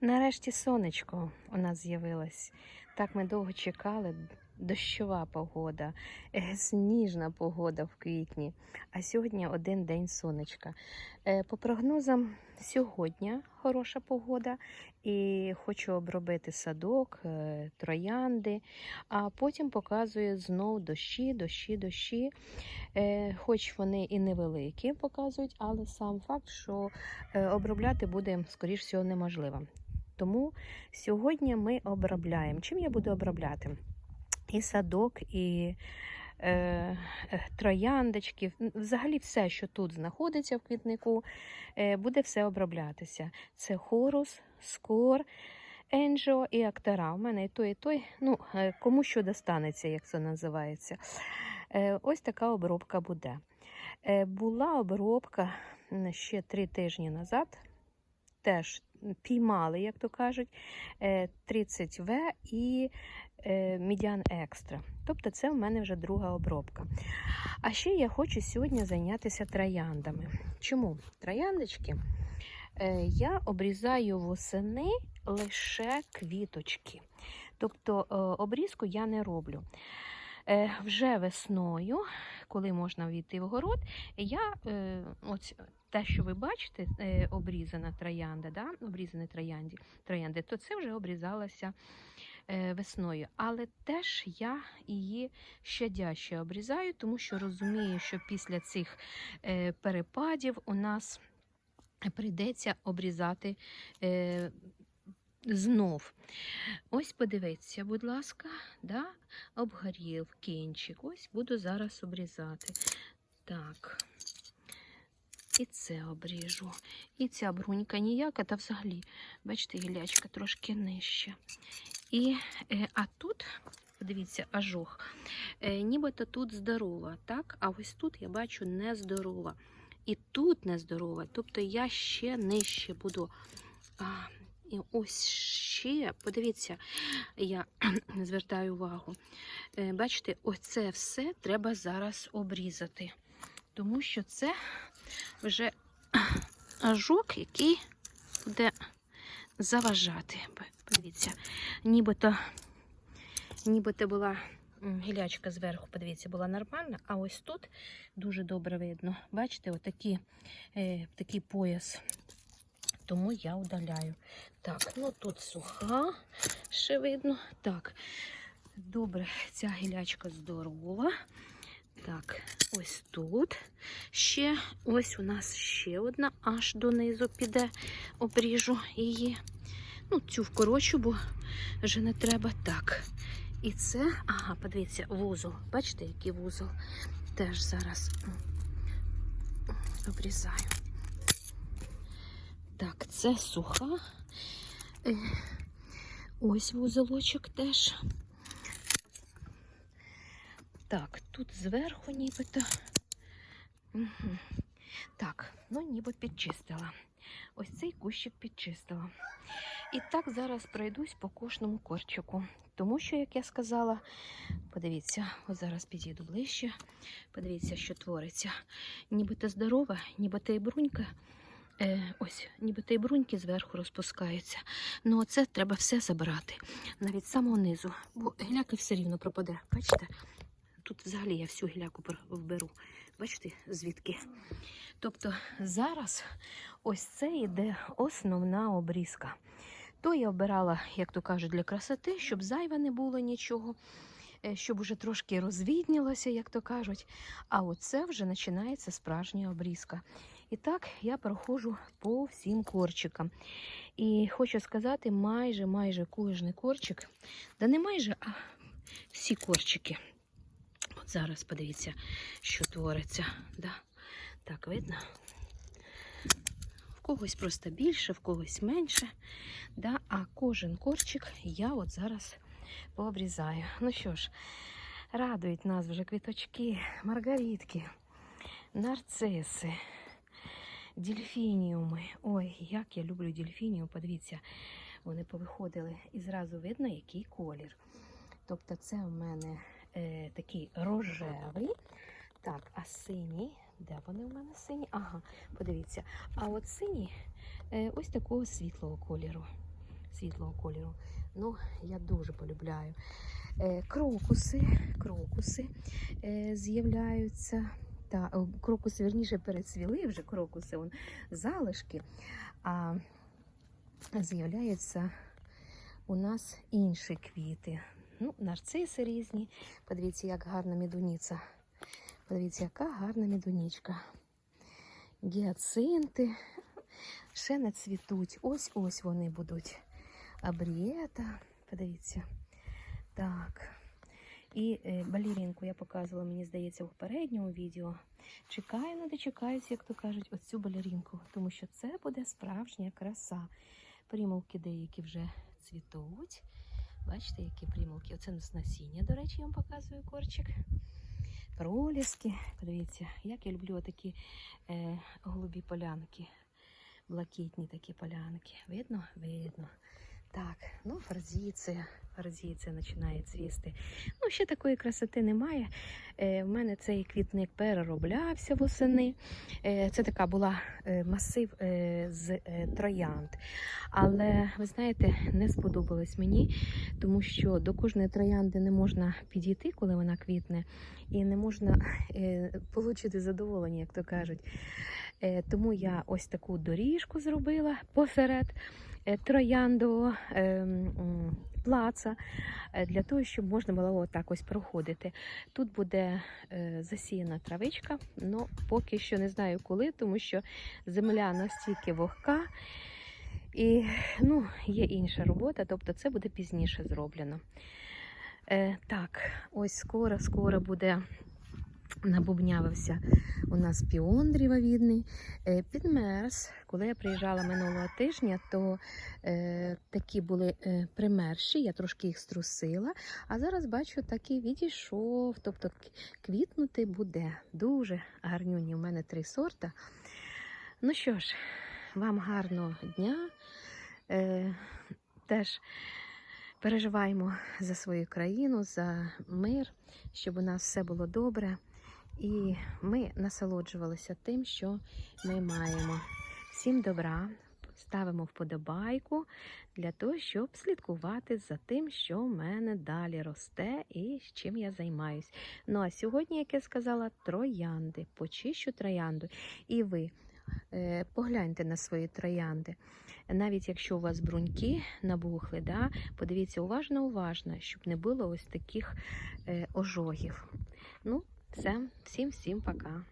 Нарешті сонечко у нас з'явилось. Так ми довго чекали. Дощова погода, е, сніжна погода в квітні. А сьогодні один день сонечка. Е, По прогнозам, сьогодні хороша погода, і хочу обробити садок, е, троянди, а потім показує знов дощі, дощі, дощі. Хоч вони і невеликі, показують, але сам факт, що обробляти буде, скоріш всього, неможливо. Тому сьогодні ми обробляємо. Чим я буду обробляти? І садок, і е, е, трояндочки, взагалі все, що тут знаходиться в квітнику, е, буде все оброблятися. Це хорус, скор, енджо і актера. У мене і той, і той. Ну, е, кому що достанеться, як це називається. Е, ось така обробка буде. Була обробка ще три тижні назад. Теж піймали, як то кажуть, е, 30В і е, Медіан Екстра. Тобто це в мене вже друга обробка. А ще я хочу сьогодні зайнятися трояндами. Чому? Трояндочки е, я обрізаю восени лише квіточки. Тобто е, обрізку я не роблю. Е, Вже весною, коли можна війти в город, я е, ось те, що ви бачите, е, обрізана троянда, да? обрізані троянди, троянди, то це вже обрізалося е, весною. Але теж я її щадяще обрізаю, тому що розумію, що після цих перепадів у нас прийдеться обрізати знов. Ось подивіться, будь ласка, да? обгорів кінчик. Ось буду зараз обрізати. Так. І це обріжу. І ця брунька ніяка, та взагалі, бачите, гілячка трошки нижча. І, е, а тут, подивіться, ажух, е, нібито тут здорова, так? А ось тут я бачу нездорова. І тут нездорова. Тобто я ще нижче буду. І ось ще, подивіться, я звертаю увагу. Е, Бачите, оце все треба зараз обрізати. Тому що це вже ажок, який буде заважати. Подивіться, нібито, нібито була гілячка зверху, подивіться, була нормальна, а ось тут дуже добре видно. Бачите, отакі, е, такий пояс. Тому я удаляю. Так, ну тут суха, ще видно. Так, добре, ця гілячка здорова. Так, ось тут ще, ось у нас ще одна, аж донизу піде, обріжу її. Ну, цю вкорочу, бо вже не треба. Так. І це, ага, подивіться, вузол. Бачите, який вузол? Теж зараз обрізаю. Так, це суха. Е, Ось вузолочок теж. Так, тут зверху нібито. Угу. Так, ну ніби підчистила. Ось цей кущик підчистила. І так зараз пройдусь по кожному корчику. Тому що, як я сказала, подивіться, ось зараз підійду ближче. Подивіться, що твориться. Нібито здорова, нібито і брунька. Е, ось, нібито і бруньки зверху розпускаються. Ну, оце треба все забирати. Навіть з самого низу. Бо гіляки все рівно пропаде. Бачите? Тут взагалі я всю гіляку вберу. Бачите, звідки? Тобто зараз ось це йде основна обрізка. То я обирала, як то кажуть, для красоти, щоб зайве не було нічого, е, щоб уже трошки розвіднілося, як то кажуть. А оце вже починається справжня обрізка. І так я проходжу по всім корчикам. І хочу сказати, майже майже кожен корчик, да не майже, а всі корчики. От зараз подивіться, що твориться. Да? Так видно? В когось просто більше, в когось менше. Да? А кожен корчик я от зараз пообрізаю. Ну що ж, радують нас вже квіточки, маргаритки, нарциси, дельфініуми. Ой, як я люблю дельфініум. Подивіться, вони повиходили і зразу видно, який колір. Тобто, це у мене е, такий рожевий. Так, а синій, де вони у мене сині? Ага, подивіться. А от синій е, ось такого світлого кольору. світлого кольору. Ну, я дуже полюбляю. Е, крокуси, крокуси е, з'являються. Та, о, крокуси, верніше, перецвіли вже крокуси, вон, залишки. А з'являються у нас інші квіти. Ну, нарциси різні. Подивіться, як гарна медуниця. Подивіться, яка гарна медунічка. Гіацинти ще не цвітуть. Ось ось вони будуть. Абрієта. Подивіться. Так. І е, балерінку я показувала, мені здається, у попередньому відео. Чекаю, не дочекаюсь, як то кажуть, оцю балерінку, тому що це буде справжня краса. Примулки деякі вже цвітуть. Бачите, які примулки? Оце нас насіння, до речі, я вам показую корчик. Проліски. Подивіться, як я люблю такі е, голубі полянки. Блакитні такі полянки. Видно? Видно. Так, ну форзіція, форзіція починає цвісти. Ну, ще такої красоти немає. Е, в мене цей квітник перероблявся восени. Е, це така була е, масив е, з е, троянд. Але ви знаєте, не сподобалось мені, тому що до кожної троянди не можна підійти, коли вона квітне, і не можна е, отримати задоволення, як то кажуть. Е, тому я ось таку доріжку зробила посеред е, трояндового е, плаца е, для того, щоб можна було отак ось проходити. Тут буде е, засіяна травичка, але поки що не знаю коли, тому що земля настільки вогка. І ну, є інша робота, тобто це буде пізніше зроблено. Так, ось скоро, скоро буде набубнявився у нас піон дрівовідний. Е, підмерз. Коли я приїжджала минулого тижня, то е, такі були е, примерші, я трошки їх струсила. А зараз бачу, такий відійшов. Тобто квітнути буде. Дуже гарнюні. У мене три сорта. Ну що ж, вам гарного дня. Е, теж переживаємо за свою країну, за мир, щоб у нас все було добре. І ми насолоджувалися тим, що ми маємо. Всім добра, ставимо вподобайку для того, щоб слідкувати за тим, що в мене далі росте і з чим я займаюсь. Ну а сьогодні, як я сказала, троянди. Почищу троянду. І ви е, погляньте на свої троянди. Навіть якщо у вас бруньки набухли, да, подивіться уважно, уважно, щоб не було ось таких е, ожогів. Ну, все, всім, всім пока.